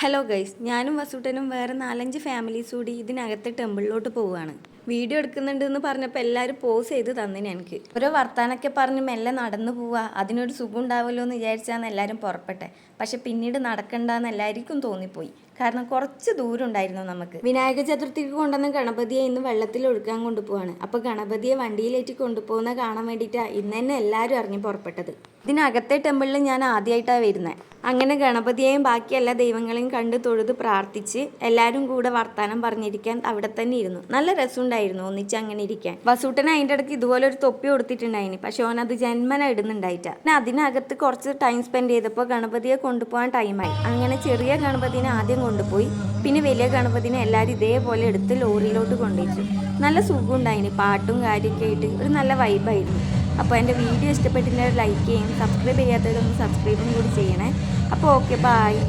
Hello guys ഞാനും വസുട്ടനും വേറെ നാലഞ്ച് ഫാമിലീസ് കൂടി ഇതിനകത്തെ ടെമ്പിളിലോട്ട് പോവുകയാണ്. വീഡിയോ എടുക്കുന്നുണ്ട് എന്ന് പറഞ്ഞപ്പോൾ എല്ലാവരും പോസ് ചെയ്ത് തന്നിന് എനിക്ക്. ഓരോ വർത്താനൊക്കെ പറഞ്ഞ് മെല്ലെ നടന്നു പോവുക അതിനൊരു സുഖം ഉണ്ടാവുമല്ലോ എന്ന് വിചാരിച്ചാണ് എല്ലാവരും പുറപ്പെട്ടെ. പക്ഷെ പിന്നീട് നടക്കണ്ടെന്ന് എല്ലാവർക്കും തോന്നിപ്പോയി. കാരണം കുറച്ച് ദൂരം ഉണ്ടായിരുന്നു നമുക്ക്. വിനായക ചതുർത്ഥിക്ക് കൊണ്ടുവന്ന ഗണപതിയെ ഇന്ന് വെള്ളത്തിൽ ഒഴുക്കാൻ കൊണ്ടുപോവാണ്. അപ്പോൾ ഗണപതിയെ വണ്ടിയിലേറ്റി കൊണ്ടുപോകുന്ന കാണാൻ വേണ്ടിയിട്ടാണ് ഇന്ന് തന്നെ എല്ലാവരും ഇറങ്ങി പുറപ്പെട്ടത്. ഇതിനകത്തെ ടെമ്പിളിൽ ഞാൻ ആദ്യമായിട്ടാണ് വരുന്നത് അങ്ങനെ ഗണപതിയെയും ബാക്കി എല്ലാ ദൈവങ്ങളെയും കണ്ട് തൊഴുത് പ്രാർത്ഥിച്ച് എല്ലാവരും കൂടെ വർത്താനം പറഞ്ഞിരിക്കാൻ അവിടെ തന്നെ ഇരുന്നു. നല്ല രസമുണ്ടായിരുന്നു ഒന്നിച്ച് അങ്ങനെ ഇരിക്കാൻ. വസൂട്ടൻ അതിന്റെ ഇടയ്ക്ക് ഇതുപോലെ ഒരു തൊപ്പി കൊടുത്തിട്ടുണ്ടായിന്. പക്ഷെ ഓൻ അത് ജന്മന ഇടുന്നുണ്ടായിട്ട. പിന്നെ അതിനകത്ത് കുറച്ച് ടൈം സ്പെൻഡ് ചെയ്തപ്പോൾ ഗണപതിയെ കൊണ്ടുപോകാൻ ടൈമായി അങ്ങനെ ചെറിയ ഗണപതിനെ ആദ്യം കൊണ്ടുപോയി. പിന്നെ വലിയ ഗണപതിനെ എല്ലാവരും ഇതേപോലെ എടുത്ത് ലോറിയിലോട്ട് കൊണ്ടുവച്ചു നല്ല സുഖം ഉണ്ടായിന് പാട്ടും കാര്യമൊക്കെ ആയിട്ട് ഒരു നല്ല വൈബായിരുന്നു അപ്പോൾ എന്റെ വീഡിയോ ഇഷ്ടപ്പെട്ടിട്ടുണ്ടെങ്കിൽ ലൈക്ക് ചെയ്യും സബ്സ്ക്രൈബ് ചെയ്യാത്തവരൊന്ന് സബ്സ്ക്രൈബും കൂടി ചെയ്യണേ. അപ്പോൾ ഓക്കെ ബായ്